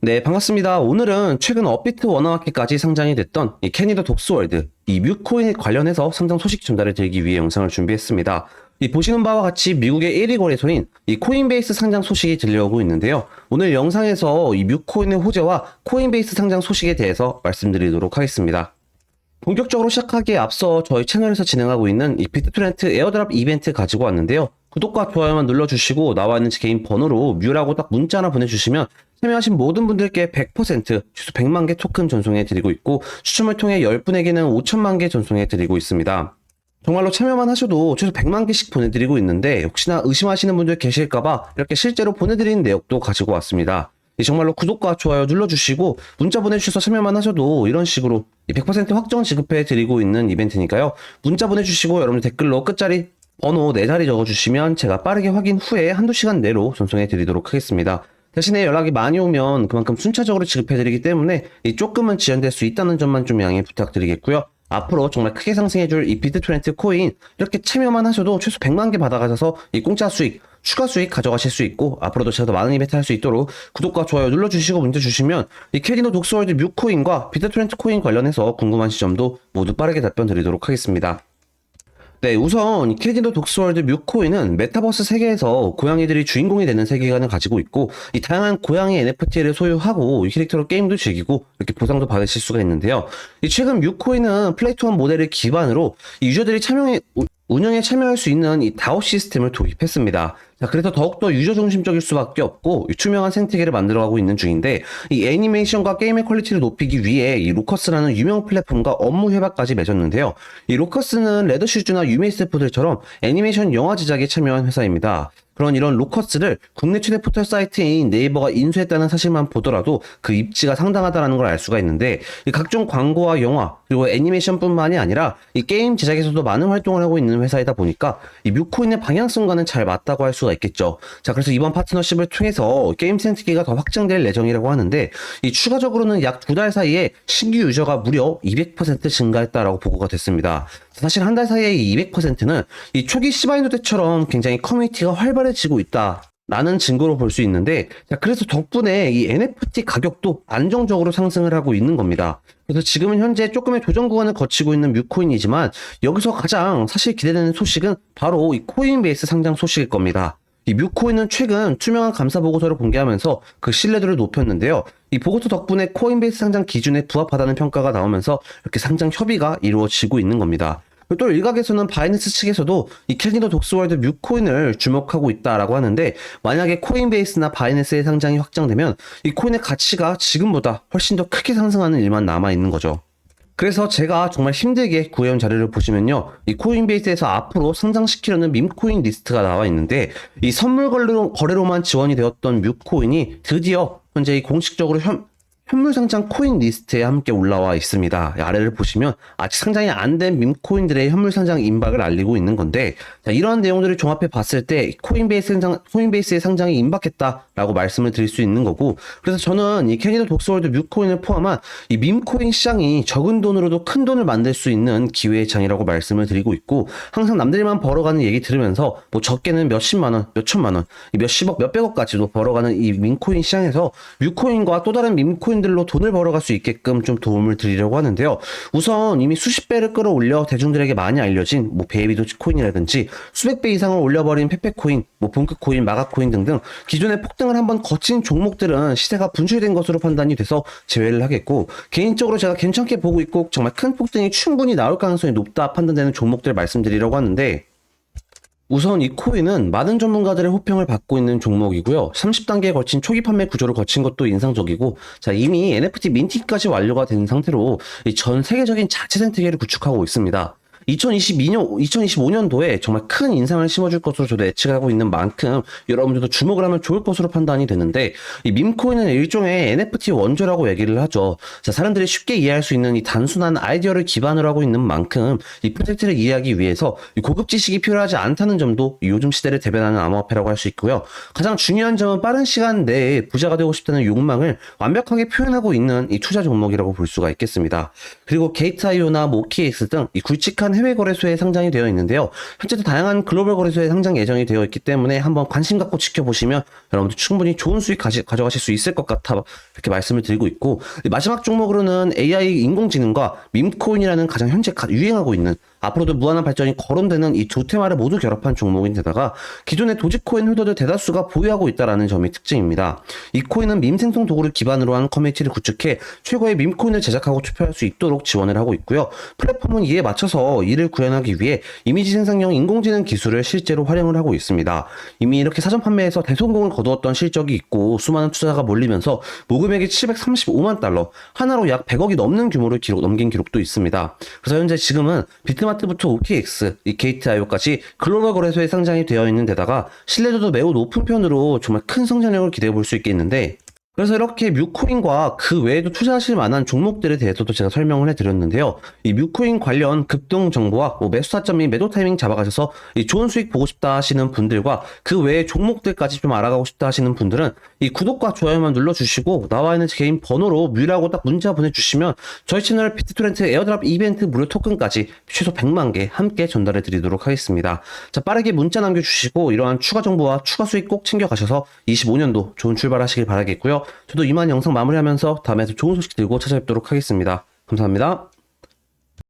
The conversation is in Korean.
네, 반갑습니다. 오늘은 최근 업비트 워너마켓까지 상장이 됐던 이 캐니더 독스월드, 이 뮤코인 관련해서 상장 소식 전달을 드리기 위해 영상을 준비했습니다. 이 보시는 바와 같이 미국의 1위 거래소인 이 코인베이스 상장 소식이 들려오고 있는데요. 오늘 영상에서 이 뮤코인의 호재와 코인베이스 상장 소식에 대해서 말씀드리도록 하겠습니다. 본격적으로 시작하기에 앞서 저희 채널에서 진행하고 있는 이 비트트렌트 에어드랍 이벤트 가지고 왔는데요. 구독과 좋아요만 눌러주시고 나와 있는 제 개인 번호로 뮤라고 딱 문자 하나 보내주시면 참여하신 모든 분들께 100% 최소 100만 개 토큰 전송해 드리고 있고 추첨을 통해 10분에게는 5천만 개 전송해 드리고 있습니다. 정말로 참여만 하셔도 최소 100만 개씩 보내드리고 있는데 혹시나 의심하시는 분들 계실까봐 이렇게 실제로 보내드리는 내역도 가지고 왔습니다. 이 정말로 구독과 좋아요 눌러주시고 문자 보내주셔서 참여만 하셔도 이런 식으로 100% 확정 지급해 드리고 있는 이벤트니까요. 문자 보내주시고 여러분 댓글로 끝자리 번호 4자리 적어주시면 제가 빠르게 확인 후에 한두 시간 내로 전송해 드리도록 하겠습니다. 대신에 연락이 많이 오면 그만큼 순차적으로 지급해 드리기 때문에 이 조금은 지연될 수 있다는 점만 좀 양해 부탁드리겠고요. 앞으로 정말 크게 상승해줄 이 비트 트렌트 코인 이렇게 참여만 하셔도 최소 100만 개 받아가셔서 이 공짜 수익 추가 수익 가져가실 수 있고 앞으로도 제가 더 많은 이벤트 할 수 있도록 구독과 좋아요 눌러주시고 문자 주시면 이 캐디노 독스월드 뮤코인과 비트 트렌트 코인 관련해서 궁금한 지점도 모두 빠르게 답변 드리도록 하겠습니다. 네, 우선 캐디노 독스월드 뮤코인은 메타버스 세계에서 고양이들이 주인공이 되는 세계관을 가지고 있고 이 다양한 고양이 NFT를 소유하고 이 캐릭터로 게임도 즐기고 이렇게 보상도 받으실 수가 있는데요. 이 최근 뮤코인은 플레이트원 모델을 기반으로 이 유저들이 참여해 우- 운영에 참여할 수 있는 이 다오 시스템을 도입했습니다. 자, 그래서 더욱더 유저 중심적일 수밖에 없고 이 투명한 생태계를 만들어가고 있는 중인데 이 애니메이션과 게임의 퀄리티를 높이기 위해 이 로커스라는 유명 플랫폼과 업무 협약까지 맺었는데요. 이 로커스는 레더슈즈나 유메이스프들처럼 애니메이션 영화 제작에 참여한 회사입니다. 그런 이런 로커스를 국내 최대 포털 사이트인 네이버가 인수했다는 사실만 보더라도 그 입지가 상당하다는 걸 알 수가 있는데 이 각종 광고와 영화 그리고 애니메이션뿐만이 아니라 이 게임 제작에서도 많은 활동을 하고 있는 회사이다 보니까 이 뮤코인의 방향성과는 잘 맞다고 할 수가 있겠죠. 자 그래서 이번 파트너십을 통해서 게임 생태계가 더 확장될 예정이라고 하는데 이 추가적으로는 약 두 달 사이에 신규 유저가 무려 200% 증가했다라고 보고가 됐습니다. 사실 한 달 사이에 이 200%는 이 초기 시바인도 때처럼 굉장히 커뮤니티가 활발해지고 있다. 라는 증거로 볼 수 있는데, 자, 그래서 덕분에 이 NFT 가격도 안정적으로 상승을 하고 있는 겁니다. 그래서 지금은 현재 조금의 조정 구간을 거치고 있는 뮤코인이지만, 여기서 가장 사실 기대되는 소식은 바로 이 코인베이스 상장 소식일 겁니다. 이 뮤코인은 최근 투명한 감사 보고서를 공개하면서 그 신뢰도를 높였는데요. 이 보고서 덕분에 코인베이스 상장 기준에 부합하다는 평가가 나오면서 이렇게 상장 협의가 이루어지고 있는 겁니다. 또 일각에서는 바이낸스 측에서도 이 캐니더 독스월드 뮤코인을 주목하고 있다라고 하는데 만약에 코인베이스나 바이낸스의 상장이 확정되면 이 코인의 가치가 지금보다 훨씬 더 크게 상승하는 일만 남아 있는 거죠. 그래서 제가 정말 힘들게 구해온 자료를 보시면요. 이 코인베이스에서 앞으로 상장시키려는 밈코인 리스트가 나와 있는데 이 선물 거래로, 거래로만 지원이 되었던 뮤코인이 드디어 현재 이 공식적으로 현, 현물 상장 코인 리스트에 함께 올라와 있습니다. 이 아래를 보시면 아직 상장이 안된 밈코인들의 현물 상장 임박을 알리고 있는 건데 자, 이러한 내용들을 종합해 봤을 때 코인베이스 상장, 코인베이스의 상장이 임박했다라고 말씀을 드릴 수 있는 거고 그래서 저는 이 캐니더 독스월드 뮤코인을 포함한 이 밈코인 시장이 적은 돈으로도 큰 돈을 만들 수 있는 기회의 장이라고 말씀을 드리고 있고 항상 남들만 벌어가는 얘기 들으면서 뭐 적게는 몇십만 원, 몇천만 원, 이 몇십억, 몇백억까지도 벌어가는 이 밈코인 시장에서 뮤코인과 또 다른 밈코인 들로 돈을 벌어갈 수 있게끔 좀 도움을 드리려고 하는데요. 우선 이미 수십 배를 끌어올려 대중들에게 많이 알려진 뭐 베이비도 코인이라든지 수백 배 이상을 올려버린 페페코인, 뭐 본크코인, 마가코인 등등 기존의 폭등을 한번 거친 종목들은 시세가 분출된 것으로 판단이 돼서 제외를 하겠고 개인적으로 제가 괜찮게 보고 있고 정말 큰 폭등이 충분히 나올 가능성이 높다 판단되는 종목들 말씀드리려고 하는데 우선 이 코인은 많은 전문가들의 호평을 받고 있는 종목이고요. 30단계에 걸친 초기 판매 구조를 거친 것도 인상적이고, 자, 이미 NFT 민팅까지 완료가 된 상태로 이전 세계적인 자체 생태계를 구축하고 있습니다. 2022년, 2025년도에 정말 큰 인상을 심어줄 것으로 저도 예측하고 있는 만큼 여러분들도 주목을 하면 좋을 것으로 판단이 되는데 이 밈코인은 일종의 NFT 원조라고 얘기를 하죠. 자, 사람들이 쉽게 이해할 수 있는 이 단순한 아이디어를 기반으로 하고 있는 만큼 이 프로젝트를 이해하기 위해서 이 고급 지식이 필요하지 않다는 점도 이 요즘 시대를 대변하는 암호화폐라고 할 수 있고요. 가장 중요한 점은 빠른 시간 내에 부자가 되고 싶다는 욕망을 완벽하게 표현하고 있는 이 투자 종목이라고 볼 수가 있겠습니다. 그리고 게이트.io나 모키엑스 등 이 굵직한 해외 거래소에 상장이 되어 있는데요. 현재도 다양한 글로벌 거래소에 상장 예정이 되어 있기 때문에 한번 관심 갖고 지켜보시면 여러분들 충분히 좋은 수익 가지, 가져가실 수 있을 것 같아 이렇게 말씀을 드리고 있고 마지막 종목으로는 AI 인공지능과 밈코인이라는 가장 현재 가- 유행하고 있는 앞으로도 무한한 발전이 거론되는 이두 테마를 모두 결합한 종목인데다가 기존의 도지코인 홀더들 대다수가 보유하고 있다라는 점이 특징입니다. 이 코인은 밈 생성 도구를 기반으로 한 커뮤니티를 구축해 최고의 밈 코인을 제작하고 투표할 수 있도록 지원을 하고 있고요. 플랫폼은 이에 맞춰서 이를 구현하기 위해 이미지 생성형 인공지능 기술을 실제로 활용을 하고 있습니다. 이미 이렇게 사전 판매에서 대성공을 거두었던 실적이 있고 수많은 투자자가 몰리면서 모금액이 735만 달러, 하나로 약 100억이 넘는 규모를 기록, 넘긴 기록도 있습니다. 그래서 현재 지금은 비트 마트부터 OKX, 이 게이트IO까지 글로벌 거래소에 상장이 되어 있는 데다가 신뢰도도 매우 높은 편으로 정말 큰 성장력을 기대해 볼 수 있겠는데 그래서 이렇게 뮤코인과 그 외에도 투자하실 만한 종목들에 대해서도 제가 설명을 해드렸는데요. 이 뮤코인 관련 급등 정보와 뭐 매수 타점 및 매도 타이밍 잡아가셔서 이 좋은 수익 보고 싶다 하시는 분들과 그 외의 종목들까지 좀 알아가고 싶다 하시는 분들은 이 구독과 좋아요만 눌러주시고 나와 있는 제 개인 번호로 뮤라고 딱 문자 보내주시면 저희 채널 피트토렌트 에어드랍 이벤트 무료 토큰까지 최소 100만 개 함께 전달해 드리도록 하겠습니다. 자 빠르게 문자 남겨주시고 이러한 추가 정보와 추가 수익 꼭 챙겨가셔서 25년도 좋은 출발하시길 바라겠고요. 저도 이만 영상 마무리하면서 다음에 더 좋은 소식 들고 찾아뵙도록 하겠습니다. 감사합니다.